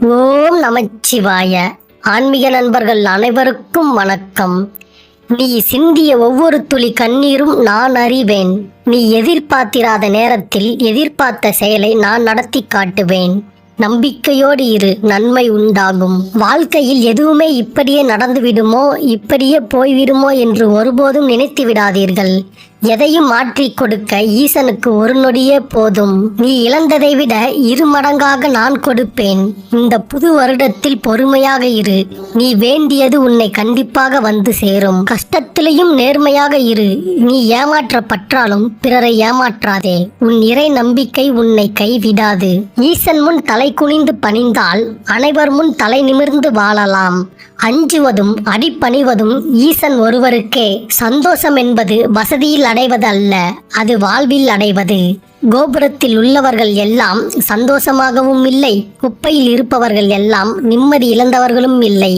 ஓம் நமச்சிவாய. ஆன்மீக நண்பர்கள் அனைவருக்கும் வணக்கம். நீ சிந்திய ஒவ்வொரு துளி கண்ணீரும் நான் அறிவேன். நீ எதிர்பார்த்திராத நேரத்தில் எதிர்பார்த்த செயலை நான் நடத்தி காட்டுவேன். நம்பிக்கையோடு இரு நன்மை உண்டாகும். வாழ்க்கையில் எதுவுமே இப்படியே நடந்துவிடுமோ இப்படியே போய்விடுமோ என்று ஒருபோதும் நினைத்து விடாதீர்கள் எதையும் மாற்றி கொடுக்க ஈசனுக்கு ஒரு நொடியே போதும். நீ இழந்ததை விட இரு மடங்காக நான் கொடுப்பேன். இந்த புது வருடத்தில் பொறுமையாக இரு. நீ வேண்டியது உன்னை கண்டிப்பாக வந்து சேரும். கஷ்டத்திலையும் நேர்மையாக இரு. நீ ஏமாற்றப்பட்டாலும் பிறரை ஏமாற்றாதே. உன் இறை நம்பிக்கை உன்னை கைவிடாது. ஈசன் முன் தலை குனிந்து பணிந்தால் அனைவர் முன் தலை நிமிர்ந்து வாழலாம். அஞ்சுவதும் அடிப்பணிவதும் ஈசன் ஒருவருக்கே. சந்தோஷம் என்பது வசதியில் அடைவது அல்ல அது வாழ்வில் அடைவது. கோபுரத்தில் உள்ளவர்கள் எல்லாம் சந்தோஷமாகவும் இல்லை குப்பையில் இருப்பவர்கள் எல்லாம் நிம்மதி இழந்தவர்களும் இல்லை.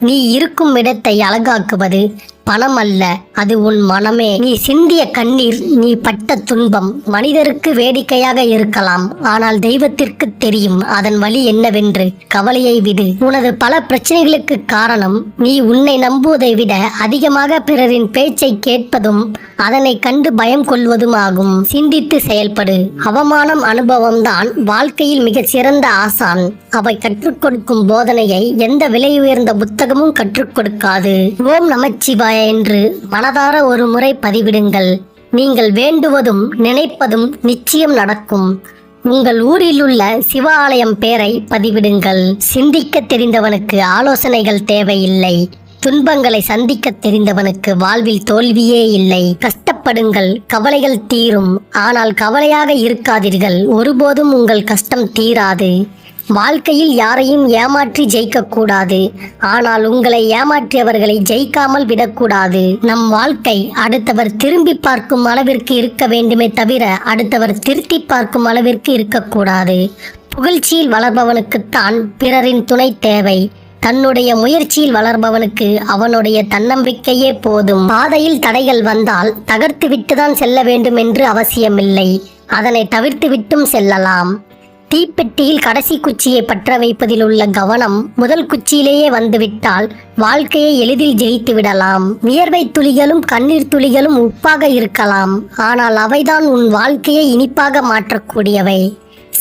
நீ இருக்கும் இடத்தை அழகாக்குவது பணம் அல்ல அது உன் மனமே. நீ சிந்திய கண்ணீர் நீ பட்ட துன்பம் மனிதருக்கு வேடிக்கையாக இருக்கலாம் ஆனால் தெய்வத்திற்கு தெரியும் அதன் வழி என்னவென்று. கவலையை விடு. உனது பல பிரச்சனைகளுக்கு காரணம் நீ உன்னை நம்புவதை விட அதிகமாக பிறரின் பேச்சை கேட்பதும் அதனை கண்டு பயம் கொள்வதும் ஆகும் சிந்தித்து செயல்படு. அவமானம் அனுபவம்தான் வாழ்க்கையில் மிகச் சிறந்த ஆசான். அவை கற்றுக் கொடுக்கும் போதனையை எந்த விலை உயர்ந்த புத்தகமும் கற்றுக் கொடுக்காது. ஓம் நமச்சிவாய் என்று மனதார ஒரு முறை பதிவிடுங்கள். நீங்கள் வேண்டுவதும் நினைப்பதும் நிச்சயம் நடக்கும். உங்கள் ஊரில் உள்ள சிவ ஆலயம் பேரை பதிவிடுங்கள். சிந்திக்க தெரிந்தவனுக்கு ஆலோசனைகள் தேவையில்லை. துன்பங்களை சந்திக்க தெரிந்தவனுக்கு வாழ்வில் தோல்வியே இல்லை. கஷ்டப்படுங்கள் கவலைகள் தீரும். ஆனால் கவலையாக இருக்காதீர்கள். ஒருபோதும் உங்கள் கஷ்டம் தீராது. வாழ்க்கையில் யாரையும் ஏமாற்றி ஜெயிக்கக்கூடாது. ஆனால் உங்களை ஏமாற்றியவர்களை ஜெயிக்காமல் விடக்கூடாது. நம் வாழ்க்கை அடுத்தவர் திரும்பி பார்க்கும் அளவிற்கு இருக்க வேண்டுமே தவிர அடுத்தவர் திருத்தி பார்க்கும் அளவிற்கு இருக்கக்கூடாது. புகழ்ச்சியில் வளர்பவனுக்குத்தான் பிறரின் துணை தேவை. தன்னுடைய முயற்சியில் வளர்பவனுக்கு அவனுடைய தன்னம்பிக்கையே போதும். பாதையில் தடைகள் வந்தால் தகர்த்து விட்டுதான் செல்ல வேண்டும் என்று அவசியமில்லை. அதனை தவிர்த்து விட்டும் செல்லலாம். தீப்பெட்டியில் கடைசி குச்சியை பற்ற வைப்பதில் உள்ள கவனம் முதல் குச்சியிலேயே வந்துவிட்டால் வாழ்க்கையை எளிதில் ஜெயித்து விடலாம். வியர்வை துளிகளும் கண்ணீர் துளிகளும் உப்பாக இருக்கலாம். ஆனால் அவைதான் உன் வாழ்க்கையை இனிப்பாக மாற்றக்கூடியவை.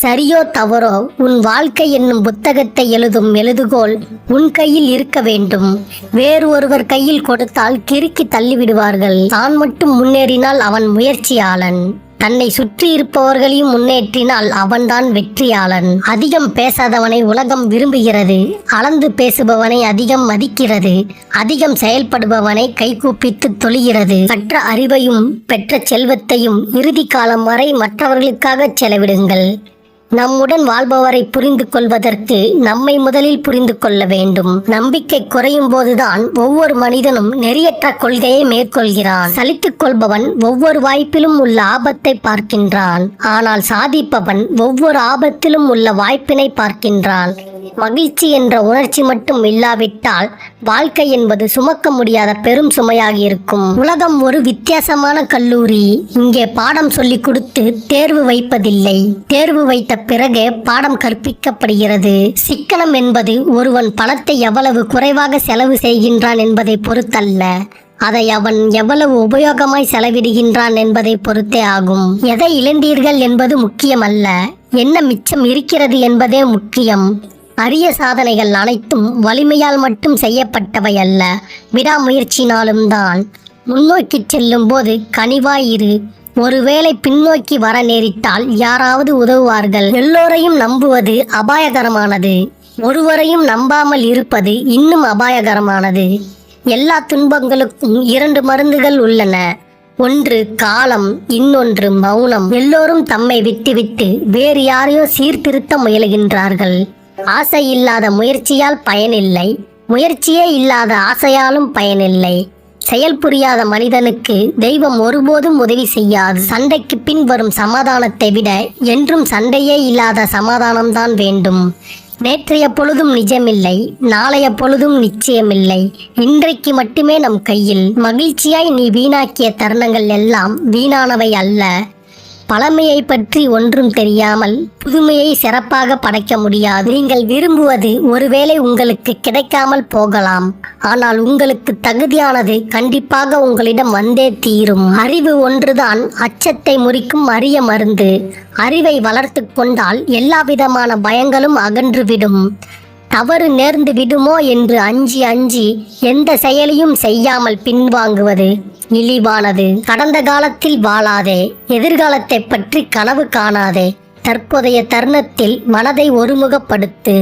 சரியோ தவறோ உன் வாழ்க்கை என்னும் புத்தகத்தை எழுதும் எழுதுகோல் உன் கையில் இருக்க வேண்டும். வேறு ஒருவர் கையில் கொடுத்தால் கிறுக்கி தள்ளிவிடுவார்கள். தான் மட்டும் முன்னேறினால் அவன் முயற்சியாளன். தன்னை சுற்றி இருப்பவர்களையும் முன்னேற்றினால் அவன்தான் வெற்றியாளன். அதிகம் பேசாதவனை உலகம் விரும்புகிறது. அளந்து பேசுபவனை அதிகம் மதிக்கிறது. அதிகம் செயல்படுபவனை கைகூப்பித்து தொழுகிறது. கற்ற அறிவையும் பெற்ற செல்வத்தையும் இறுதி காலம் வரை மற்றவர்களுக்காக செலவிடுங்கள். நம்முடன் வாழ்பவரை புரிந்து கொள்வதற்கு நம்மை முதலில் புரிந்து கொள்ள வேண்டும். நம்பிக்கை குறையும் போதுதான் ஒவ்வொரு மனிதனும் நெறியற்ற கொள்கையை மேற்கொள்கிறான். சலித்துக் கொள்பவன் ஒவ்வொரு வாய்ப்பிலும் உள்ள ஆபத்தை பார்க்கின்றான். ஆனால் சாதிப்பவன் ஒவ்வொரு ஆபத்திலும் உள்ள வாய்ப்பினை பார்க்கின்றான். மகிழ்ச்சி என்ற உணர்ச்சி மட்டும் இல்லாவிட்டால் வாழ்க்கை என்பது சுமக்க முடியாத பெரும் சுமையாக இருக்கும். உலகம் ஒரு வித்தியாசமான கல்லூரி. இங்கே பாடம் சொல்லிக் கொடுத்து தேர்வு வைப்பதில்லை. தேர்வு வைத்த பிறகு பாடம் கற்பிக்கப்படுகிறது. சிக்கனம் என்பது ஒருவன் பணத்தை எவ்வளவு குறைவாக செலவு செய்கின்றான் என்பதை பொறுத்தல்ல. அதை அவன் எவ்வளவு உபயோகமாய் செலவிடுகின்றான் என்பதை பொறுத்தே ஆகும். எதை இழந்தீர்கள் என்பது முக்கியமல்ல. என்ன மிச்சம் இருக்கிறது என்பதே முக்கியம். அரிய சாதனைகள் அனைத்தும் வலிமையால் மட்டும் செய்யப்பட்டவை அல்ல. விடாமுயற்சினாலும் தான் முன்னோக்கி செல்லும் போது கனிவாயிரு ஒருவேளை பின்னோக்கி வர நேரிட்டால் யாராவது உதவுவார்கள். எல்லோரையும் நம்புவது அபாயகரமானது. ஒருவரையும் நம்பாமல் இருப்பது இன்னும் அபாயகரமானது. எல்லா துன்பங்களுக்கும் இரண்டு மருந்துகள் உள்ளன. ஒன்று காலம் இன்னொன்று மௌனம். எல்லோரும் தம்மை விட்டுவிட்டு வேறு யாரையோ சீர்திருத்த முயலுகின்றார்கள். ஆசை இல்லாத முயற்சியால் பயனில்லை. முயற்சியே இல்லாத ஆசையாலும் பயனில்லை. செயல் புரியாத மனிதனுக்கு தெய்வம் ஒருபோதும் உதவி செய்யாது. சண்டைக்கு பின் வரும் சமாதானத்தை விட என்றும் சண்டையே இல்லாத சமாதானம்தான் வேண்டும். நேற்றைய பொழுதும் நிஜமில்லை நாளைய பொழுதும் நிச்சயமில்லை. இன்றைக்கு மட்டுமே நம் கையில். மகிழ்ச்சியாய் நீ வீணாக்கிய தருணங்கள் எல்லாம் வீணானவை அல்ல. பழமையை பற்றி ஒன்றும் தெரியாமல் புதுமையை சிறப்பாக படைக்க முடியாது. நீங்கள் விரும்புவது ஒருவேளை உங்களுக்கு கிடைக்காமல் போகலாம். ஆனால் உங்களுக்கு தகுதியானது கண்டிப்பாக உங்களிடம் வந்தே தீரும். அறிவு ஒன்றுதான் அச்சத்தை முறிக்கும் அரிய மருந்து. அறிவை வளர்த்து கொண்டால் எல்லா விதமான பயங்களும் அகன்றுவிடும் தவறு நேர்ந்து விடுமோ என்று அஞ்சி அஞ்சி எந்த செயலையும் செய்யாமல் பின்வாங்குவது இழிவானது. கடந்த காலத்தில் வாழாதே எதிர்காலத்தை பற்றி கனவு காணாதே. தற்போதைய தருணத்தில் மனதை ஒருமுகப்படுத்து.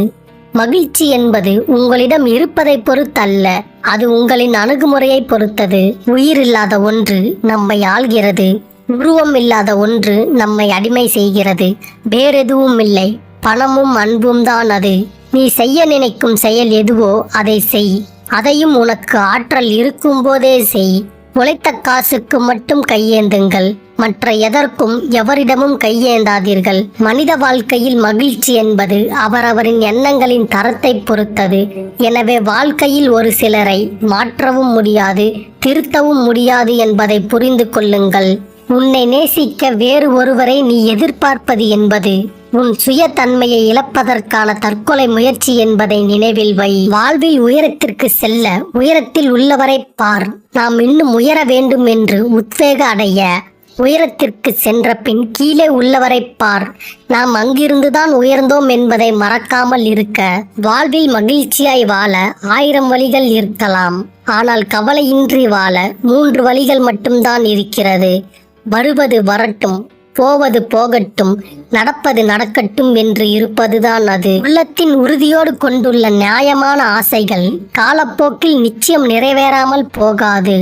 மகிழ்ச்சி என்பது உங்களிடம் இருப்பதை பொறுத்தல்ல அது உங்களின் அணுகுமுறையை பொறுத்தது. உயிர் இல்லாத ஒன்று நம்மை ஆள்கிறது உருவம் இல்லாத ஒன்று நம்மை அடிமை செய்கிறது வேறெதுவும் இல்லை. பணமும் அன்பும் தான் அது. நீ செய்ய நினைக்கும் செயல் எதுவோ அதை செய். அதையும் உனக்கு ஆற்றல் இருக்கும் போதே செய். உழைத்த காசுக்கு மட்டும் கையேந்துங்கள். மற்ற எதற்கும் எவரிடமும் கையேந்தாதீர்கள். மனித வாழ்க்கையில் மகிழ்ச்சி என்பது அவரவரின் எண்ணங்களின் தரத்தை பொறுத்தது. எனவே வாழ்க்கையில் ஒரு சிலரை மாற்றவும் முடியாது திருத்தவும் முடியாது என்பதை புரிந்து கொள்ளுங்கள். உன்னை நேசிக்க வேறு ஒருவரை நீ எதிர்பார்ப்பது என்பது உன் சுயத்தன்மையை இழப்பதற்கான தற்கொலை முயற்சி என்பதை நினைவில் வை. வாழ்வில் உயரத்திற்கு செல்ல உயரத்தில் உள்ளவரை பார். நாம் இன்னும் உயர வேண்டும் என்று உத்வேக அடைய உயரத்திற்கு சென்ற பின் கீழே உள்ளவரை பார். நாம் அங்கிருந்துதான் உயர்ந்தோம் என்பதை மறக்காமல் இருக்க வாழ்வில் மகிழ்ச்சியாய் வாழ ஆயிரம் வழிகள் இருக்கலாம். ஆனால் கவலையின்றி வாழ மூன்று வழிகள் மட்டும்தான் இருக்கிறது. வருவது வரட்டும். போவது போகட்டும் நடப்பது நடக்கட்டும் என்று இருப்பதுதான் அது. உள்ளத்தின் உறுதியோடு கொண்டுள்ள நியாயமான ஆசைகள் காலப்போக்கில் நிச்சயம் நிறைவேறாமல் போகாது.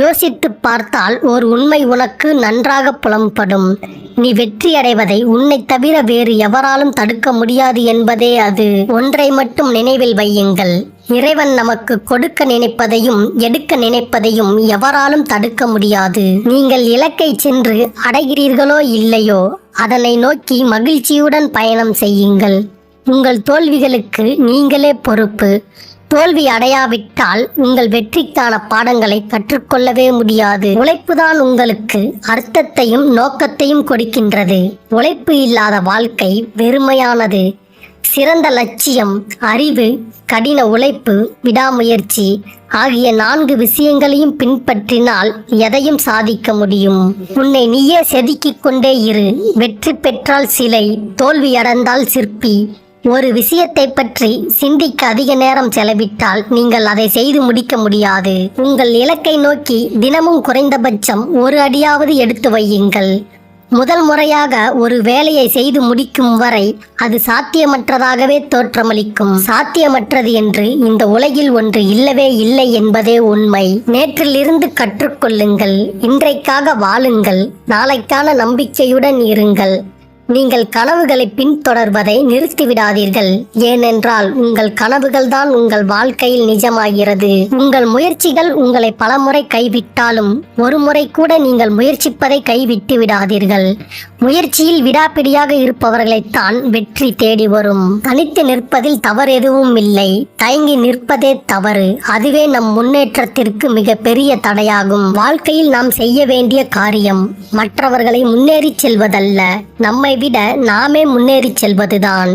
யோசித்து பார்த்தால் ஓர் உண்மை உனக்கு நன்றாக புலம்படும். நீ வெற்றி அடைவதை உன்னை தவிர வேறு எவராலும் தடுக்க முடியாது என்பதே அது. ஒன்றை மட்டும் நினைவில் வையுங்கள். இறைவன் நமக்கு கொடுக்க நினைப்பதையும் எடுக்க நினைப்பதையும் எவராலும் தடுக்க முடியாது. நீங்கள் இலக்கை சென்று அடைகிறீர்களோ இல்லையோ அதனை நோக்கி மகிழ்ச்சியுடன் பயணம் செய்யுங்கள். உங்கள் தோல்விகளுக்கு நீங்களே பொறுப்பு. தோல்வி அடையாவிட்டால் உங்கள் வெற்றிக்கான பாடங்களை கற்றுக்கொள்ளவே முடியாது. உழைப்புதான் உங்களுக்கு அர்த்தத்தையும் நோக்கத்தையும் கொடுக்கின்றது. உழைப்பு இல்லாத வாழ்க்கை வெறுமையானது. சிறந்த லட்சியம் அறிவு கடின உழைப்பு விடாமுயற்சி ஆகிய நான்கு விஷயங்களையும் பின்பற்றினால் எதையும் சாதிக்க முடியும். உன்னை நீயே செதுக்கிக் கொண்டே இரு. வெற்றி பெற்றால் சிலை தோல்வி அடைந்தால் சிற்பி. ஒரு விஷயத்தை பற்றி சிந்திக்க அதிக நேரம் செலவிட்டால் நீங்கள் அதை செய்து முடிக்க முடியாது. உங்கள் இலக்கை நோக்கி தினமும் குறைந்தபட்சம் ஒரு அடியாவது எடுத்து வையுங்கள். முதல் முறையாக ஒரு வேலையை செய்து முடிக்கும் வரை அது சாத்தியமற்றதாகவே தோற்றமளிக்கும். சாத்தியமற்றது என்று இந்த உலகில் ஒன்று இல்லவே இல்லை என்பதே உண்மை. நேற்றிலிருந்து கற்றுக்கொள்ளுங்கள். இன்றைக்காக வாழுங்கள். நாளைக்கான நம்பிக்கையுடன் இருங்கள். நீங்கள் கனவுகளை பின்தொடர்வதை நிறுத்திவிடாதீர்கள். ஏனென்றால் உங்கள் கனவுகள் தான் உங்கள் வாழ்க்கையில் நிஜமாகிறது. உங்கள் முயற்சிகள் உங்களை பலமுறை கைவிட்டாலும் ஒரு முறை கூட நீங்கள் முயற்சிப்பதை கைவிட்டு விடாதீர்கள். முயற்சியில் விடாப்பிடியாக இருப்பவர்களைத்தான் வெற்றி தேடி வரும். தனித்து நிற்பதில் தவறு எதுவும் இல்லை. தயங்கி நிற்பதே தவறு. அதுவே நம் முன்னேற்றத்திற்கு மிக பெரிய தடையாகும். வாழ்க்கையில் நாம் செய்ய வேண்டிய காரியம் மற்றவர்களை முன்னேறி செல்வதல்ல. நம்மை விட நாமே முன்னேறி செல்வதுதான்.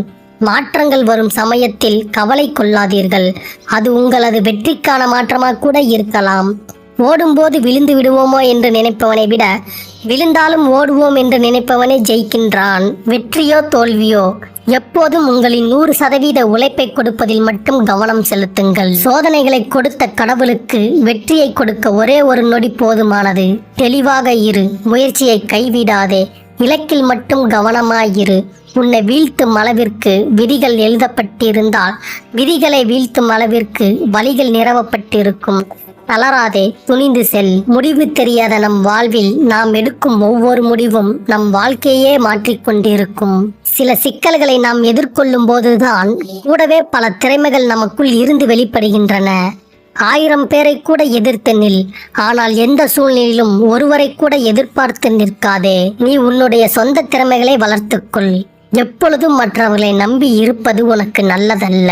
மாற்றங்கள் வரும் சமயத்தில் கவலை கொள்ளாதீர்கள். அது உங்களது வெற்றிக்கான மாற்றமாக கூட இருக்கலாம். ஓடும்போது விழுந்து விடுவோமோ என்று நினைப்பவனை விட விழுந்தாலும் ஓடுவோம் என்று நினைப்பவனே ஜெயிக்கின்றான். வெற்றியோ தோல்வியோ எப்போதும் உங்களின் நூறு சதவீத உழைப்பை கொடுப்பதில் மட்டும் கவனம் செலுத்துங்கள். சோதனைகளை கொடுத்த கடவுளுக்கு வெற்றியை கொடுக்க ஒரே ஒரு நொடி போதுமானது. தெளிவாக இரு முயற்சியை கைவிடாதே. இலக்கில் மட்டும் கவனமாயிரு. உன்னை வீழ்த்தும் அளவிற்கு விதிகள் எழுதப்பட்டிருந்தால் விதிகளை வீழ்த்தும் அளவிற்கு வழிகள் நிறவப்பட்டிருக்கும் தளராதே துணிந்து செல். முடிவு தெரியாத நம் வாழ்வில் நாம் எடுக்கும் ஒவ்வொரு முடிவும் நம் வாழ்க்கையே மாற்றிக்கொண்டிருக்கும் சில சிக்கல்களை நாம் எதிர்கொள்ளும் போதுதான் கூடவே பல திறமைகள் நமக்குள் இருந்து வெளிப்படுகின்றன. ஆயிரம் பேரை கூட எதிர்த்து நில். ஆனால் எந்த சூழ்நிலையிலும் ஒருவரை கூட எதிர்பார்த்து நிற்காதே. நீ உன்னுடைய சொந்த திறமைகளை வளர்த்துக்கொள். எப்பொழுதும் மற்றவர்களை நம்பி இருப்பது உனக்கு நல்லதல்ல.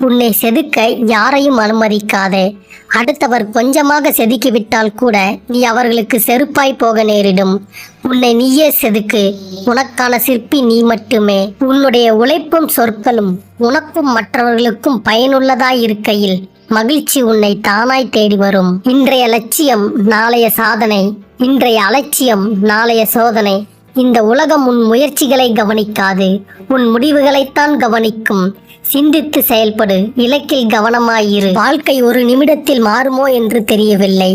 உன்னை செதுக்க யாரையும் அனுமதிக்காதே. அடுத்தவர் கொஞ்சமாக செதுக்கிவிட்டால் கூட நீ அவர்களுக்கு செருப்பாய் போக நேரிடும். உன்னை நீயே செதுக்கு. உனக்கான சிற்பி நீ மட்டுமே. உன்னுடைய உழைப்பும் சொற்களும் உனக்கும் மற்றவர்களுக்கும் பயனுள்ளதாய் இருக்கையில் மகிழ்ச்சி உன்னை தானாய் தேடி வரும். இன்றைய லட்சியம் நாளைய சாதனை. இன்றைய அலட்சியம் நாளைய சோதனை. இந்த உலகம் உன் முயற்சிகளை கவனிக்காது. உன் முடிவுகளைத்தான் கவனிக்கும். சிந்தித்து செயல்படு. இலக்கில் கவனமாயிரு. வாழ்க்கை ஒரு நிமிடத்தில் மாறுமோ என்று தெரியவில்லை.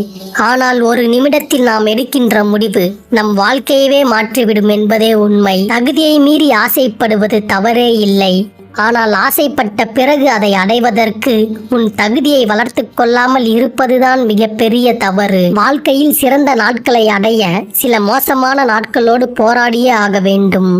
ஆனால் ஒரு நிமிடத்தில் நாம் எடுக்கின்ற முடிவு நம் வாழ்க்கையவே மாற்றிவிடும் என்பதே உண்மை. தகுதியை மீறி ஆசைப்படுவது தவறே இல்லை. ஆனால் ஆசைப்பட்ட பிறகு அதை அடைவதற்கு உன் தகுதியை வளர்த்து கொள்ளாமல் இருப்பதுதான் மிகப்பெரிய தவறு. வாழ்க்கையில் சிறந்த நாட்களை அடைய சில மோசமான நாட்களோடு போராடியே ஆக வேண்டும்.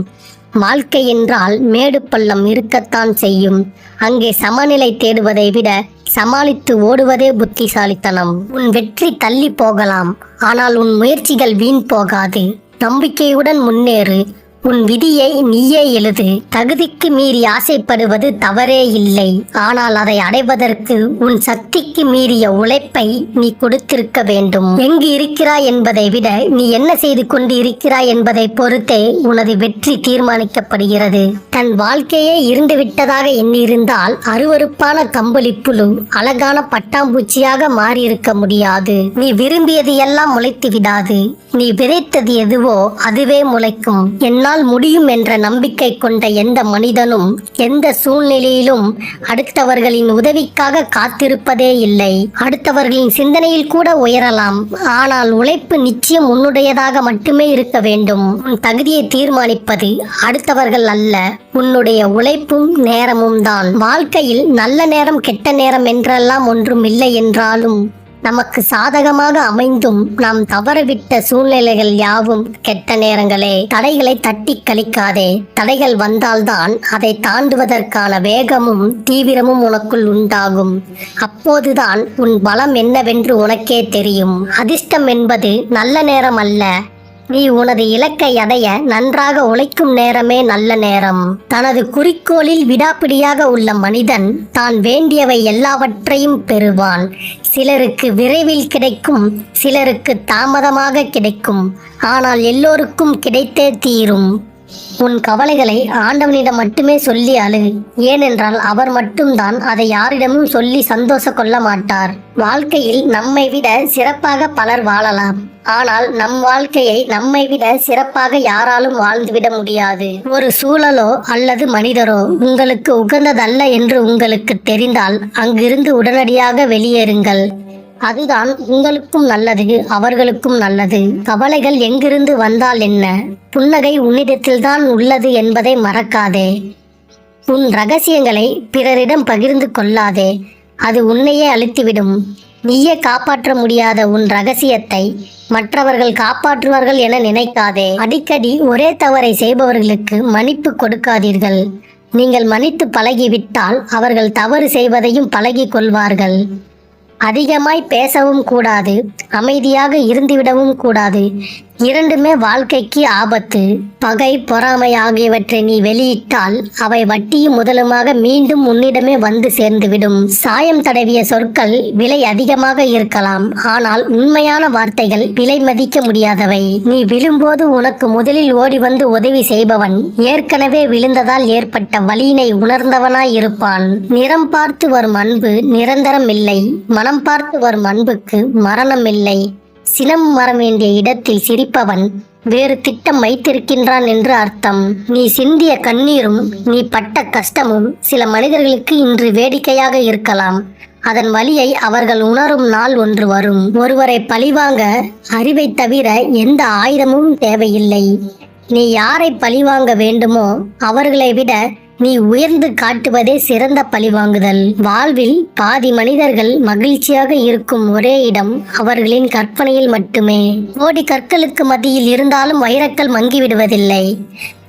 வாழ்க்கை என்றால் மேடு பள்ளம் இருக்கத்தான் செய்யும். அங்கே சமநிலை தேடுவதை விட சமாளித்து ஓடுவதே புத்திசாலித்தனம். உன் வெற்றி தள்ளி போகலாம் ஆனால் உன் முயற்சிகள் வீண் போகாது. நம்பிக்கையுடன் முன்னேறு உன் விதியை நீயே எழுது. தகுதிக்கு மீறி ஆசைப்படுவது தவறே இல்லை. ஆனால் அதை அடைவதற்கு உன் சக்திக்கு மீறிய உழைப்பை நீ கொடுத்திருக்க வேண்டும். எங்கு இருக்கிறாய் என்பதை விட நீ என்ன செய்து கொண்டு இருக்கிறாய் என்பதை பொறுத்தே உனது வெற்றி தீர்மானிக்கப்படுகிறது. தன் வாழ்க்கையே இருண்டு விட்டதாக எண்ணியிருந்தால் அருவருப்பான கம்பளி புழு அழகான பட்டாம்பூச்சியாக மாறியிருக்க முடியாது. நீ விரும்பியது எல்லாம் முளைத்து விடாது நீ விதைத்தது எதுவோ அதுவே முளைக்கும். என்னால் முடியும் என்ற நம்பிக்கை கொண்ட எந்த மனிதனும் எந்த சூழ்நிலையிலும் அடுத்தவர்களின் உதவிக்காக காத்திருப்பதே இல்லை. அடுத்தவர்களின் சிந்தனையில் கூட உயரலாம். ஆனால் உழைப்பு நிச்சயம் உன்னுடையதாக மட்டுமே இருக்க வேண்டும். உன் தகுதியை தீர்மானிப்பது அடுத்தவர்கள் அல்ல உன்னுடைய உழைப்பும் நேரமும் தான். வாழ்க்கையில் நல்ல நேரம் கெட்ட நேரம் என்றெல்லாம் ஒன்றும் இல்லை என்றாலும் நமக்கு சாதகமாக அமைந்தும் நாம் தவறவிட்ட சூழ்நிலைகள் யாவும் கெட்ட நேரங்களே. தடைகளை தட்டி கழிக்காதே. தடைகள் வந்தால்தான் அதை தாண்டுவதற்கான வேகமும் தீவிரமும் உனக்குள் உண்டாகும். அப்போதுதான் உன் பலம் என்னவென்று உனக்கே தெரியும். அதிர்ஷ்டம் என்பது நல்ல நேரம் அல்ல. நீ உனது இலக்கை அடைய நன்றாக உழைக்கும் நேரமே நல்ல நேரம். தனது குறிக்கோளில் விடாப்பிடியாக உள்ள மனிதன் தான் வேண்டியவை எல்லாவற்றையும் பெறுவான். சிலருக்கு விரைவில் கிடைக்கும் சிலருக்கு தாமதமாக கிடைக்கும். ஆனால் எல்லோருக்கும் கிடைத்தே தீரும். உன் கவலைகளை ஆண்டவனிடம் மட்டுமே சொல்லி அழு. ஏனென்றால் அவர் மட்டும்தான் அதை யாரிடமும் சொல்லி சந்தோஷ கொள்ள மாட்டார். வாழ்க்கையில் நம்மை விட சிறப்பாக பலர் வாழலாம். ஆனால் நம் வாழ்க்கையை நம்மை விட சிறப்பாக யாராலும் வாழ்ந்துவிட முடியாது. ஒரு சூழலோ அல்லது மனிதரோ உங்களுக்கு உகந்ததல்ல என்று உங்களுக்கு தெரிந்தால் அங்கிருந்து உடனடியாக வெளியேறுங்கள். அதுதான் உங்களுக்கும் நல்லது அவர்களுக்கும் நல்லது. கவலைகள் எங்கிருந்து வந்தால் என்ன? புன்னகை உன்னிடத்தில்தான் உள்ளது என்பதை மறக்காதே. உன் ரகசியங்களை பிறரிடம் பகிர்ந்து கொள்ளாதே. அது உன்னையே அழித்துவிடும். நீயே காப்பாற்ற முடியாத உன் ரகசியத்தை மற்றவர்கள் காப்பாற்றுவார்கள் என நினைக்காதே. அடிக்கடி ஒரே தவறை செய்பவர்களுக்கு மன்னிப்பு கொடுக்காதீர்கள். நீங்கள் மன்னித்து பழகிவிட்டால் அவர்கள் தவறு செய்வதையும் பழகி கொள்வார்கள். அதிகமாய் பேசவும் கூடாது அமைதியாக இருந்துவிடவும் கூடாது. இரண்டுமே வாழ்க்கைக்கு ஆபத்து. பகை பொறாமை ஆகியவற்றை நீ வெளியிட்டால் அவை வட்டியும் முதலுமாக மீண்டும் உன்னிடமே வந்து சேர்ந்துவிடும். சாயம் தடவிய சொற்கள் விலை அதிகமாக இருக்கலாம். ஆனால் உண்மையான வார்த்தைகள் விலை மதிக்க முடியாதவை. நீ விழும்போது உனக்கு முதலில் ஓடி வந்து உதவி செய்பவன். ஏற்கனவே விழுந்ததால் ஏற்பட்ட வலியினை உணர்ந்தவனாய் இருப்பான். நிறம் பார்த்து வரும் அன்பு நிரந்தரம் இல்லை. மனம் பார்த்து வரும் அன்புக்கு மரணம் இல்லை. சினம் வர வேண்டிய இடத்தில் சிரிப்பவன் வேறு திட்டம் வைத்திருக்கின்றான் என்று அர்த்தம். நீ சிந்திய கண்ணீரும் நீ பட்ட கஷ்டமும் சில மனிதர்களுக்கு இன்று வேடிக்கையாக இருக்கலாம். அதன் வழியை அவர்கள் உணரும் நாள் ஒன்று வரும். ஒருவரை பழிவாங்க அறிவை தவிர எந்த ஆயுதமும் தேவையில்லை. நீ யாரை பழிவாங்க வேண்டுமோ அவர்களை விட நீ உயர்ந்து காட்டுவதே சிறந்த பழிவாங்குதல் வாழ்வில் பாதி மனிதர்கள் மகிழ்ச்சியாக இருக்கும் ஒரே இடம் அவர்களின் கற்பனையில் மட்டுமே. கோடி கற்களுக்கு மத்தியில் இருந்தாலும் வைரக்கல் மங்கிவிடுவதில்லை.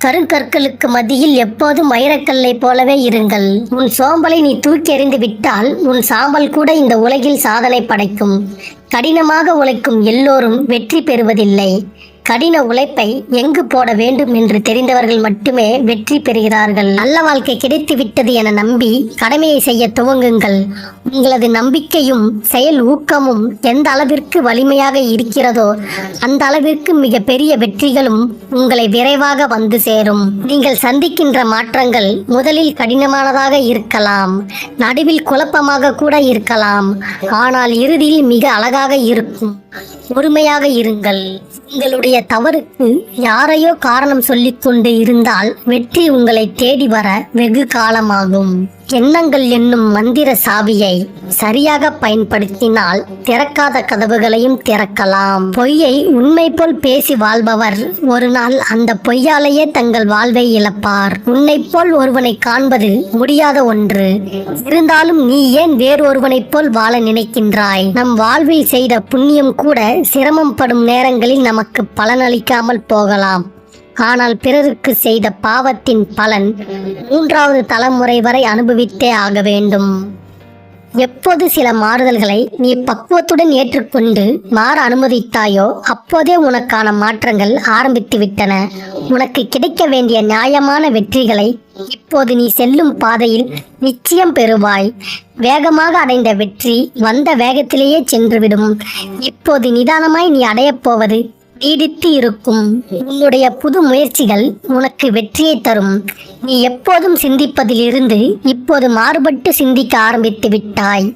கருங்கற்களுக்கு மத்தியில் எப்போதும் வைரக்கல்லை போலவே இருங்கள். உன் சோம்பலை நீ தூக்கி எறிந்து விட்டால் உன் சாம்பல் கூட இந்த உலகில் சாதனை படைக்கும். கடினமாக உழைக்கும் எல்லோரும் வெற்றி பெறுவதில்லை. கடின உழைப்பை எங்கு போட வேண்டும் என்று தெரிந்தவர்கள் மட்டுமே வெற்றி பெறுகிறார்கள். நல்ல வாழ்க்கை கிடைத்து விட்டது என நம்பி கடமையை செய்ய துவங்குங்கள். உங்களது நம்பிக்கையும் செயல் ஊக்கமும் எந்த அளவிற்கு வலிமையாக இருக்கிறதோ அந்த அளவிற்கு மிக பெரிய வெற்றிகளும் உங்களை விரைவாக வந்து சேரும். நீங்கள் சந்திக்கின்ற மாற்றங்கள் முதலில் கடினமானதாக இருக்கலாம். நடுவில் குழப்பமாக கூட இருக்கலாம். ஆனால் இறுதியில் மிக அழகாக இருக்கும். பொறுமையாக இருங்கள். உங்களுடைய தவறுக்கு யாரையோ காரணம் சொல்லிக் கொண்டு இருந்தால் வெற்றி உங்களை தேடி வர வெகு காலமாகும். எண்ணங்கள் என்னும் மந்திர சாவியை சரியாக பயன்படுத்தினால் திறக்காத கதவுகளையும் திறக்கலாம். பொய்யை உண்மை போல் பேசி வாழ்பவர் ஒரு நாள் அந்த பொய்யாலேயே தங்கள் வாழ்வை இழப்பார். உன்னை போல் ஒருவனை காண்பது முடியாத ஒன்று. இருந்தாலும் நீ ஏன் வேறு ஒருவனைப் போல் வாழ நினைக்கின்றாய்? நம் வாழ்வில் செய்த புண்ணியம் கூட சிரமம் படும் நேரங்களில் நமக்கு பலனளிக்காமல் போகலாம். ஆனால் பிறருக்கு செய்த பாவத்தின் பலன் மூன்றாவது தலைமுறை வரை அனுபவித்தே ஆக வேண்டும். எப்போது சில மாறுதல்களை நீ பக்குவத்துடன் ஏற்றுக்கொண்டு மாற அனுமதித்தாயோ அப்போதே உனக்கான மாற்றங்கள் ஆரம்பித்து விட்டன. உனக்கு கிடைக்க வேண்டிய நியாயமான வெற்றிகளை இப்போது நீ செல்லும் பாதையில் நிச்சயம் பெறுவாய். வேகமாக அடைந்த வெற்றி வந்த வேகத்திலேயே சென்றுவிடும். இப்போது நிதானமாய் நீ அடையப் போவது நீடித்து இருக்கும் உன்னுடைய புது முயற்சிகள் உனக்கு வெற்றியை தரும். நீ எப்போதும் சிந்திப்பதிலிருந்து இப்போது மாறுபட்டு சிந்திக்க ஆரம்பித்து விட்டாய்.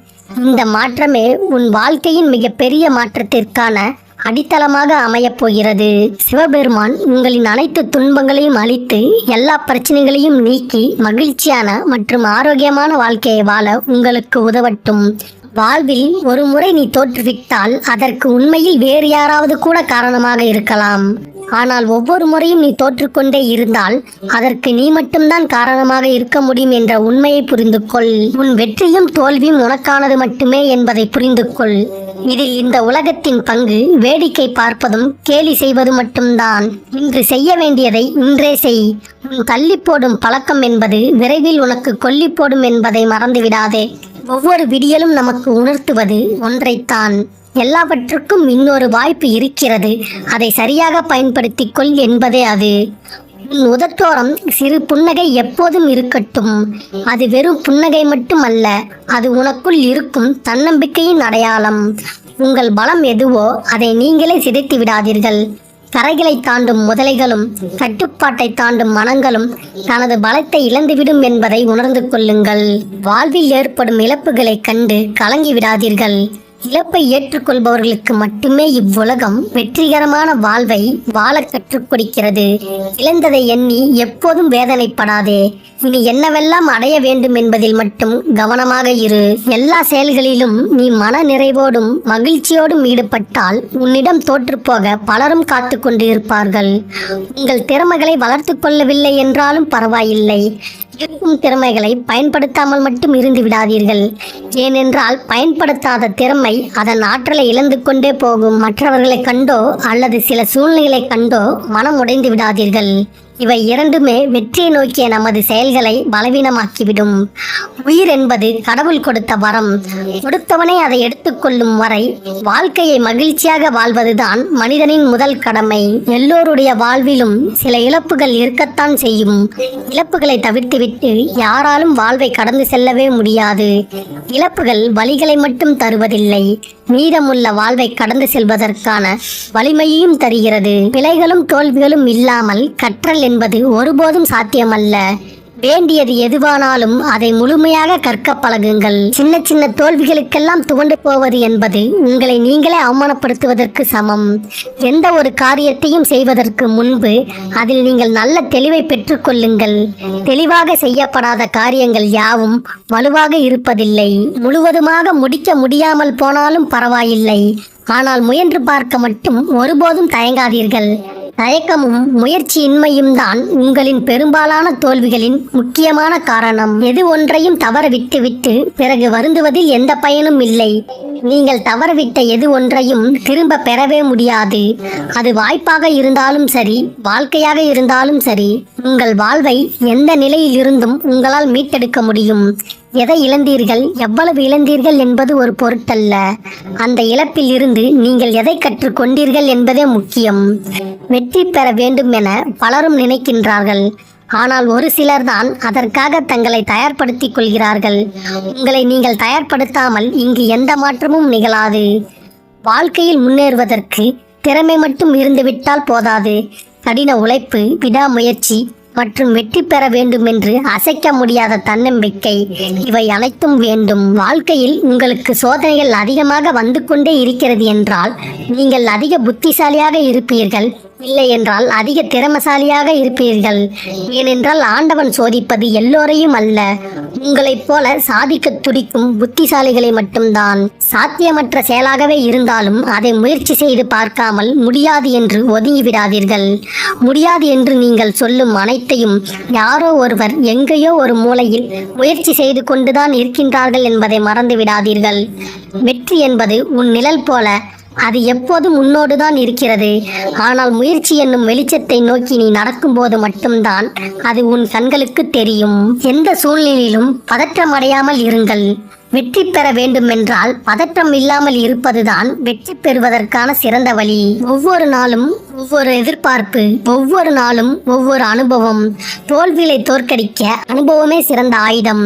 இந்த மாற்றமே உன் வாழ்க்கையின் மிகப்பெரிய மாற்றத்திற்கான அடித்தளமாக அமையப் போகிறது. சிவபெருமான் உங்களின் அனைத்து துன்பங்களையும் அழித்து எல்லா பிரச்சனைகளையும் நீக்கி மகிழ்ச்சியான மற்றும் ஆரோக்கியமான வாழ்க்கையை வாழ உங்களுக்கு உதவட்டும். வாழ்வில் ஒரு முறை நீ தோற்றுவிட்டால் அதற்கு உண்மையில் வேறு யாராவது கூட காரணமாக இருக்கலாம். ஆனால் ஒவ்வொரு முறையும் நீ தோற்றுக்கொண்டே இருந்தால் அதற்கு நீ மட்டும்தான் காரணமாக இருக்க முடியும் என்ற உண்மையை புரிந்து கொள் உன் வெற்றியும் தோல்வியும் உனக்கானது மட்டுமே என்பதை புரிந்து கொள் இதில் இந்த உலகத்தின் பங்கு வேடிக்கை பார்ப்பதும் கேலி செய்வது மட்டும்தான். இன்று செய்ய வேண்டியதை இன்றே செய். உன் தள்ளி போடும் பழக்கம் என்பது விரைவில் உனக்கு கொல்லி போடும் என்பதை மறந்துவிடாதே. ஒவ்வொரு விடியலும் நமக்கு உணர்த்துவது ஒன்றைத்தான். எல்லாவற்றுக்கும் இன்னொரு வாய்ப்பு இருக்கிறது. அதை சரியாக பயன்படுத்திக் கொள் என்பதே அது. உன் உதட்டோரம் சிறு புன்னகை எப்போதும் இருக்கட்டும். அது வெறும் புன்னகை மட்டுமல்ல அது உனக்குள் இருக்கும் தன்னம்பிக்கையின் அடையாளம். உங்கள் பலம் எதுவோ அதை நீங்களே சிதைத்து விடாதீர்கள். கரைகளை தாண்டும் முதலைகளும் கட்டுப்பாட்டை தாண்டும் மனங்களும் தனது பலத்தை இழந்துவிடும் என்பதை உணர்ந்து கொள்ளுங்கள். வாழ்வில் ஏற்படும் இழப்புகளைக் கண்டு கலங்கி விடாதீர்கள் இழப்பை ஏற்றுக்கொள்பவர்களுக்கு மட்டுமே இவ்வுலகம் வெற்றிகரமான வாழ்வை வாழ கற்றுக் கொடுக்கிறது. இழந்ததை எண்ணி எப்போதும் வேதனைப்படாதே. இனி என்னவெல்லாம் அடைய வேண்டும் என்பதில் மட்டும் கவனமாக இரு. எல்லா செயல்களிலும் நீ மன நிறைவோடும் மகிழ்ச்சியோடும் ஈடுபட்டால் உன்னிடம் தோற்றுப்போக பலரும் காத்து கொண்டு இருப்பார்கள் உங்கள் திறமைகளை வளர்த்து கொள்ளவில்லை என்றாலும் பரவாயில்லை. இருக்கும் திறமைகளை பயன்படுத்தாமல் மட்டும் இருந்து விடாதீர்கள். ஏனென்றால் பயன்படுத்தாத திறமை அதன் ஆற்றலை இழந்து கொண்டே போகும். மற்றவர்களை கண்டோ அல்லது சில சூழ்நிலைகளை கண்டோ மனம் உடைந்து விடாதீர்கள். இவை இரண்டுமே வெற்றியை நோக்கிய நமது செயல்களை பலவீனமாக்கிவிடும். உயிர் என்பது கடவுள் கொடுத்த வரம். கொடுத்தவனே அதை எடுத்துக்கொள்ளும் வரை வாழ்க்கையை மகிழ்ச்சியாக வாழ்வதுதான் மனிதனின் முதல் கடமை. எல்லோருடைய வாழ்விலும் சில இழப்புகள் இருக்கத்தான் செய்யும். இழப்புகளை தவிர்த்துவிட்டு யாராலும் வாழ்வை கடந்து செல்லவே முடியாது. இழப்புகள் வழிகளை மட்டும் தருவதில்லை. மீதமுள்ள வாழ்வை கடந்து செல்வதற்கான வலிமையையும் தருகிறது. பிழைகளும் தோல்விகளும் இல்லாமல் கற்றல் என்பது ஒருபோதும் சாத்தியமல்ல. வேண்டியது எதுவானாலும் அதை முழுமையாக கற்க பழகுங்கள். சின்ன சின்ன தோல்விகளுக்கெல்லாம் துவண்டு போவது என்பது உங்களை நீங்களே அவமானப்படுத்துவதற்கு சமம். எந்த ஒரு காரியத்தையும் செய்வதற்கு முன்பு அதில் நீங்கள் நல்ல தெளிவை பெற்றுக்கொள்ளுங்கள் தெளிவாக செய்யப்படாத காரியங்கள் யாவும் வலுவாக இருப்பதில்லை. முழுவதுமாக முடிக்க முடியாமல் போனாலும் பரவாயில்லை. ஆனால் முயன்று பார்க்க மட்டும் ஒருபோதும் தயங்காதீர்கள். தயக்கமும் முயற்சியின்மையும் தான் உங்களின் பெரும்பாலான தோல்விகளின் முக்கியமான காரணம். எது ஒன்றையும் தவற விட்டுவிட்டு பிறகு வருந்துவதில் எந்த பயனும் இல்லை. நீங்கள் தவறவிட்ட எது ஒன்றையும் திரும்ப பெறவே முடியாது. அது வாய்ப்பாக இருந்தாலும் சரி வாழ்க்கையாக இருந்தாலும் சரி உங்கள் வாழ்வை எந்த நிலையில் இருந்தும் உங்களால் மீட்டெடுக்க முடியும். எதை இழந்தீர்கள்? எவ்வளவு இழந்தீர்கள் என்பது ஒரு பொருட்டல்ல. அந்த இழப்பில் இருந்து நீங்கள் எதை கற்றுக்கொண்டீர்கள் என்பதே முக்கியம். வெற்றி பெற வேண்டும் என பலரும் நினைக்கின்றார்கள். ஆனால் ஒரு சிலர் தான் அதற்காக தங்களை தயார்படுத்திக் கொள்கிறார்கள். உங்களை நீங்கள் தயார்படுத்தாமல் இங்கு எந்த மாற்றமும் நிகழாது. வாழ்க்கையில் முன்னேறுவதற்கு திறமை மட்டும் இருந்துவிட்டால் போதாது. கடின உழைப்பு விடாமுயற்சி மற்றும் வெற்றி பெற வேண்டும் என்று அசைக்க முடியாத தன்னம்பிக்கை. இவை அனைத்தும் வேண்டும். வாழ்க்கையில் உங்களுக்கு சோதனைகள் அதிகமாக வந்து கொண்டே இருக்கிறது என்றால் நீங்கள் அதிக புத்திசாலியாக இருப்பீர்கள். இல்லை என்றால் அதிக திறமசாலியாக இருப்பீர்கள். ஏனென்றால் ஆண்டவன் சோதிப்பது எல்லோரையும் அல்ல. உங்களைப் போல சாதிக்க துடிக்கும் புத்திசாலிகளை மட்டும்தான். சாத்தியமற்ற செயலாகவே இருந்தாலும் அதை முயற்சி செய்து பார்க்காமல் முடியாது என்று ஒதுங்கி விடாதீர்கள் முடியாது என்று நீங்கள் சொல்லும் அனைத்தையும் யாரோ ஒருவர் எங்கேயோ ஒரு மூலையில் முயற்சி செய்து கொண்டுதான் இருக்கின்றார்கள் என்பதை மறந்து விடாதீர்கள் வெற்றி என்பது உன் நிழல் போல அது எப்போதும் உன்னோடுதான் இருக்கிறது. ஆனால் முயற்சி என்னும் வெளிச்சத்தை நோக்கி நீ நடக்கும்போது மட்டும்தான் அது உன் கண்களுக்கு தெரியும். எந்த சூழ்நிலையிலும் பதற்றமடையாமல் இருங்கள். வெற்றி பெற வேண்டுமென்றால் பதற்றம் இல்லாமல் இருப்பதுதான் வெற்றி பெறுவதற்கான சிறந்த வழி. ஒவ்வொரு நாளும் ஒவ்வொரு எதிர்பார்ப்பு ஒவ்வொரு நாளும் ஒவ்வொரு அனுபவம். தோல்விகளை தோற்கடிக்க அனுபவமே சிறந்த ஆயுதம்.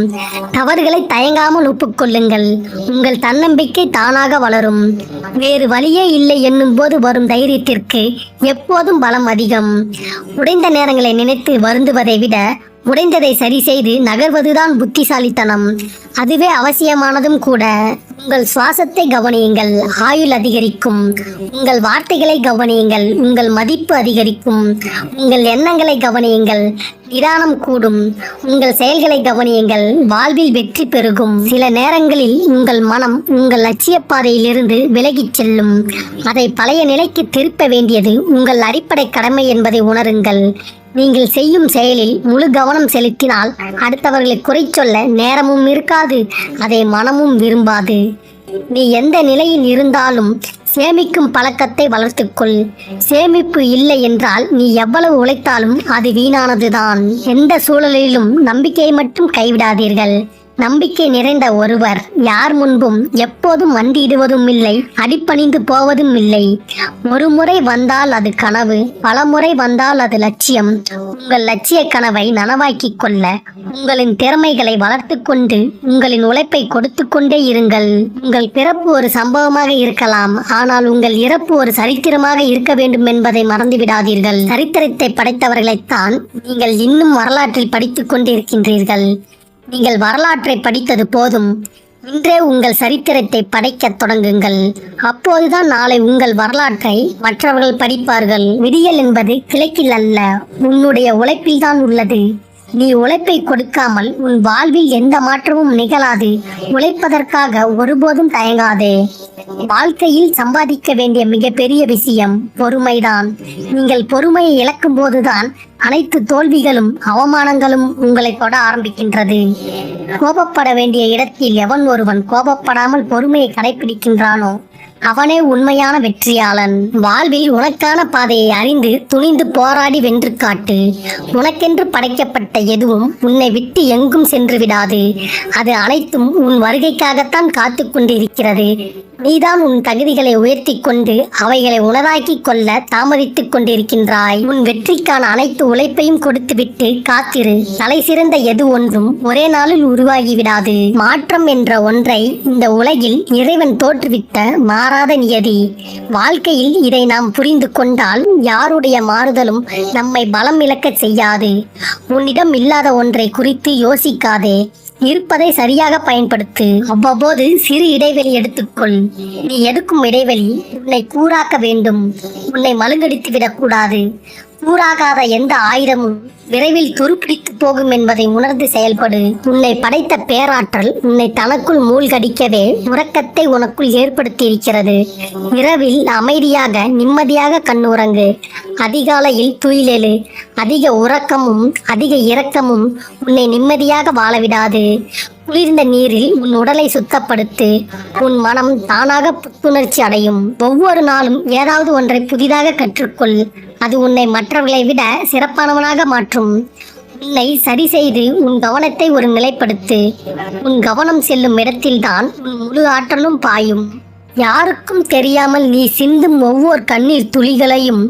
தவறுகளை தயங்காமல் ஒப்புக்கொள்ளுங்கள். உங்கள் தன்னம்பிக்கை தானாக வளரும். வேறு வழியே இல்லை என்னும் போது வரும் தைரியத்திற்கு எப்போதும் பலம் அதிகம். உடைந்த நேரங்களை நினைத்து வருந்துவதை விட உடைந்ததை சரி செய்து நகர்வதுதான் புத்திசாலித்தனம். அதுவே அவசியமானதும் கூட. உங்கள் சுவாசத்தை கவனியுங்கள் ஆயுள் அதிகரிக்கும். உங்கள் வார்த்தைகளை கவனியுங்கள் உங்கள் மதிப்பு அதிகரிக்கும். உங்கள் எண்ணங்களை கவனியுங்கள் நிதானம் கூடும். உங்கள் செயல்களை கவனியுங்கள் வாழ்வில் வெற்றி பெருகும். சில நேரங்களில் உங்கள் மனம் உங்கள் லட்சிய பாதையிலிருந்து விலகிச் செல்லும். அதை பழைய நிலைக்கு திருப்ப வேண்டியது உங்கள் அடிப்படை கடமை என்பதை உணருங்கள். நீங்கள் செய்யும் செயலில் முழு கவனம் செலுத்தினால் அடுத்தவர்களை குறை சொல்ல நேரமும் இருக்காது அதை மனமும் விரும்பாது. நீ எந்த நிலையில் இருந்தாலும் சேமிக்கும் பழக்கத்தை வளர்த்துக்கொள். சேமிப்பு இல்லை என்றால் நீ எவ்வளவு உழைத்தாலும் அது வீணானதுதான். எந்த சூழலிலும் நம்பிக்கையை மட்டும் கைவிடாதீர்கள். நம்பிக்கை நிறைந்த ஒருவர். யார் முன்பும் எப்போதும் வந்திடுவதும் இல்லை அடிப்பணிந்து போவதும் இல்லை ஒரு முறை வந்தால் அது கனவு பல முறை வந்தால் அது லட்சியம். உங்கள் லட்சிய கனவை நனவாக்கிக் கொள்ள உங்களின் திறமைகளை வளர்த்து கொண்டு உங்களின் உழைப்பை கொடுத்து கொண்டே இருங்கள். உங்கள் பிறப்பு ஒரு சம்பவமாக இருக்கலாம் ஆனால் உங்கள் இறப்பு ஒரு சரித்திரமாக இருக்க வேண்டும் என்பதை மறந்து விடாதீர்கள் சரித்திரத்தை படைத்தவர்களைத்தான் நீங்கள் இன்னும் வரலாற்றில் படித்துக் கொண்டிருக்கின்றீர்கள். நீங்கள் வரலாற்றை படித்தது போதும். இன்றே உங்கள் சரித்திரத்தை படைக்கத் தொடங்குங்கள். அப்போதுதான் நாளை உங்கள் வரலாற்றை மற்றவர்கள் படிப்பார்கள். விடியல் என்பது கிழக்கில் அல்ல உன்னுடைய உழைப்பில்தான் உள்ளது. நீ உழைப்பை கொடுக்காமல் உன் வாழ்வில் எந்த மாற்றமும் நிகழாது. உழைப்பதற்காக ஒருபோதும் தயங்காதே. வாழ்க்கையில் சம்பாதிக்க வேண்டிய மிகப்பெரிய விஷயம் பொறுமைதான். நீங்கள் பொறுமையை இழக்கும் போதுதான் அனைத்து தோல்விகளும் அவமானங்களும் உங்களை தொட ஆரம்பிக்கின்றது. கோபப்பட வேண்டிய இடத்தில் எவன் ஒருவன் கோபப்படாமல் பொறுமையை கடைபிடிக்கின்றானோ அவனே உண்மையான வெற்றியாளன். வாழ்வில் உனக்கான பாதையை அறிந்து துணிந்து போராடி வென்று காட்டு. உனக்கென்று படைக்கப்பட்ட எதுவும் உன்னை விட்டு எங்கும் சென்று விடாது. அது அனைத்தும் உன் வருகைக்காகத்தான் காத்து கொண்டிருக்கிறது. நீதான் உன் தகுதிகளை உயர்த்தி கொண்டு அவைகளை உணராக்கிக் கொள்ள தாமதித்துக் கொண்டிருக்கின்றாய். உன் வெற்றிக்கான அனைத்து உழைப்பையும் கொடுத்துவிட்டு காத்திரு. தலை சிறந்த எது ஒன்றும் ஒரே நாளில் உருவாகிவிடாது. மாற்றம் என்ற ஒன்றை இந்த உலகில் இறைவன் தோற்றுவித்த மாறாத நியதி. வாழ்க்கையில் இதை நாம் புரிந்து கொண்டால் யாருடைய மாறுதலும் நம்மை பலம் இழக்கச் செய்யாது. உன்னிடம் இல்லாத ஒன்றை குறித்து யோசிக்காதே. இருப்பதை சரியாக பயன்படுத்து. அவ்வப்போது சிறு இடைவெளி எடுத்துக்கொள். நீ எடுக்கும் இடைவெளி உன்னை கூறாக்க வேண்டும். உன்னை மழுங்கடித்து விடக்கூடாது கூறாகாத எந்த ஆயுதமும் விரைவில் துருப்பிடித்து போகும் என்பதை உணர்ந்து செயல்படு. உன்னை படைத்த பேராற்றல் உன்னை தனக்குள் மூழ்கடிக்கவே உறக்கத்தை உனக்குள் ஏற்படுத்தியிருக்கிறது. இரவில் அமைதியாக நிம்மதியாக கண்ணுறங்கு. அதிகாலையில் துயிலெழு. அதிக உறக்கமும் அதிக இரக்கமும் உன்னை நிம்மதியாக வாழவிடாது குளிர்ந்த நீரில் உன் உடலை சுத்தப்படுத்து உன் மனம் தானாக புத்துணர்ச்சி அடையும். ஒவ்வொரு நாளும் ஏதாவது ஒன்றை புதிதாக கற்றுக்கொள். அது உன்னை மற்றவர்களை விட சிறப்பானவனாக மாற்றும். உன்னை சரி செய்து உன் கவனத்தை ஒரு நிலைப்படுத்து. உன் கவனம் செல்லும் இடத்தில்தான் உன் முழு ஆற்றலும் பாயும். யாருக்கும் தெரியாமல் நீ சிந்தும் ஒவ்வொரு கண்ணீர் துளிகளையும்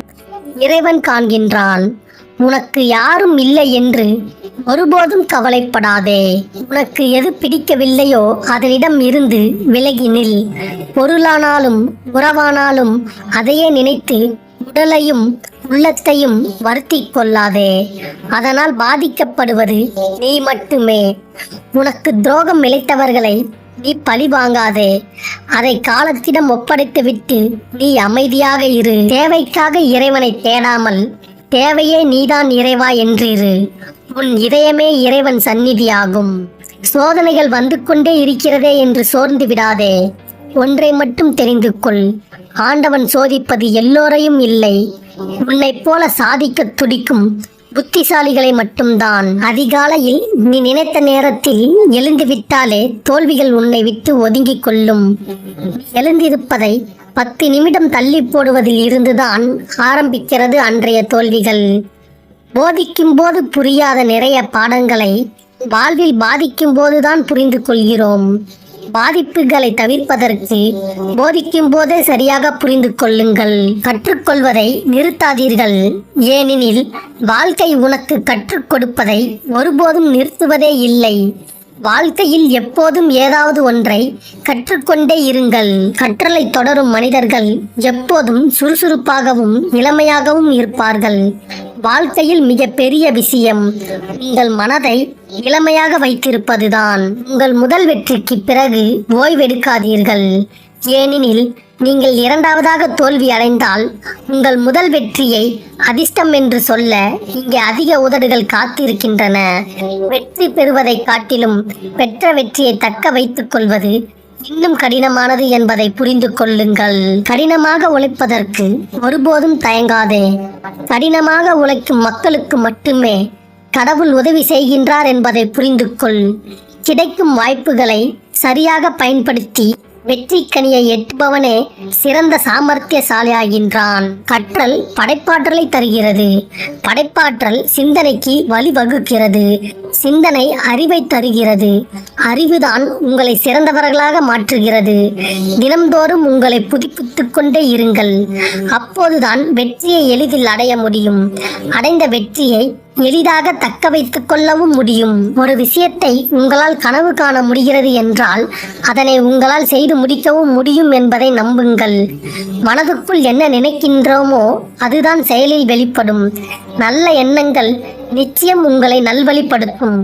இறைவன் காண்கின்றான். உனக்கு யாரும் இல்லை என்று ஒருபோதும் கவலைப்படாதே. உனக்கு எது பிடிக்கவில்லையோ அதனிடம் இருந்து விலகி நில். பொருளானாலும் உறவானாலும் அதையே நினைத்து உடலையும் உள்ளத்தையும் வருத்தி கொள்ளாதே. அதனால் பாதிக்கப்படுவது நீ மட்டுமே. உனக்கு துரோகம் இழைத்தவர்களை நீ பழி வாங்காதே. அதை காலத்திடம் ஒப்படைத்துவிட்டு நீ அமைதியாக இரு. தேவைக்காக இறைவனை தேடாமல் தேவையே நீதான் இறைவா என்றிரு. உன் இதயமே இறைவன் சந்நிதியாகும். சோதனைகள் வந்து கொண்டே இருக்கிறதே என்று சோர்ந்து விடாதே. ஒன்றை மட்டும் தெரிந்து கொள். ஆண்டவன் சோதிப்பது எல்லோரையும் இல்லை. உன்னைப் போல சாதிக்க துடிக்கும் புத்திசாலிகளை மட்டும்தான். அதிகாலையில் நீ நினைத்த நேரத்தில் எழுந்து விட்டாலே தோல்விகள் உன்னை விட்டு ஒதுங்கிக் கொள்ளும். எழுந்திருப்பதை பத்து நிமிடம் தள்ளி போடுவதில் இருந்துதான் ஆரம்பிக்கிறது அன்றைய தோல்விகள். போதிக்கும் போது புரியாத நிறைய பாடங்களை வாழ்வில் பாதிக்கும் போதுதான் புரிந்து கொள்கிறோம். பாதிப்புகளை தவிர்ப்பதற்கு போதிக்கும் போதே சரியாக புரிந்து கொள்ளுங்கள். கற்றுக்கொள்வதை நிறுத்தாதீர்கள். ஏனெனில் வாழ்க்கை உனக்கு கற்றுக் கொடுப்பதை ஒருபோதும் நிறுத்துவதே இல்லை. வாழ்க்கையில் எப்போதும் ஏதாவது ஒன்றை கற்றுக்கொண்டே இருங்கள். கற்றலை தொடரும் மனிதர்கள் எப்போதும் சுறுசுறுப்பாகவும் இளமையாகவும் இருப்பார்கள். வாழ்க்கையில் மிக பெரிய விஷயம் உங்கள் மனதை இளமையாக வைத்திருப்பதுதான். உங்கள் முதல் வெற்றிக்கு பிறகு ஓய்வெடுக்காதீர்கள். ஏனெனில் நீங்கள் இரண்டாவதாக தோல்வி அடைந்தால் உங்கள் முதல் வெற்றியை அதிர்ஷ்டம் என்று சொல்ல இங்கே அதிக உதடுகள் காத்திருக்கின்றன. வெற்றி பெறுவதைக் காட்டிலும் பெற்ற வெற்றியை தக்க வைத்துக் கொள்வது இன்னும் கடினமானது என்பதை புரிந்து கொள்ளுங்கள். கடினமாக உழைப்பதற்கு ஒருபோதும் தயங்காதே. கடினமாக உழைக்கும் மக்களுக்கு மட்டுமே கடவுள் உதவி செய்கின்றார் என்பதை புரிந்து கொள். கிடைக்கும் வாய்ப்புகளை சரியாக பயன்படுத்தி வெற்றி கனியை எட்டுபவனே சிறந்த சாமர்த்தியசாலியாகின்றான். கற்றல் படைப்பாற்றலை தருகிறது. படைப்பாற்றல் சிந்தனைக்கு வழிவகுக்கிறது. சிந்தனை அறிவை தருகிறது. அறிவுதான் உங்களை சிறந்தவர்களாக மாற்றுகிறது. தினம்தோறும் உங்களை புதுப்பித்துக் கொண்டே இருங்கள். அப்போதுதான் வெற்றியை எளிதில் அடைய முடியும். அடைந்த வெற்றியை எளிதாக தக்க வைத்துக் கொள்ளவும் முடியும். ஒரு விஷயத்தை உங்களால் கனவு காண முடிகிறது என்றால் அதனை உங்களால் செய்து முடிக்கவும் முடியும் என்பதை நம்புங்கள். மனதுக்குள் என்ன நினைக்கின்றோமோ அதுதான் செயலில் வெளிப்படும். நல்ல எண்ணங்கள் நிச்சயம் உங்களை நல்வழிப்படுத்தும்.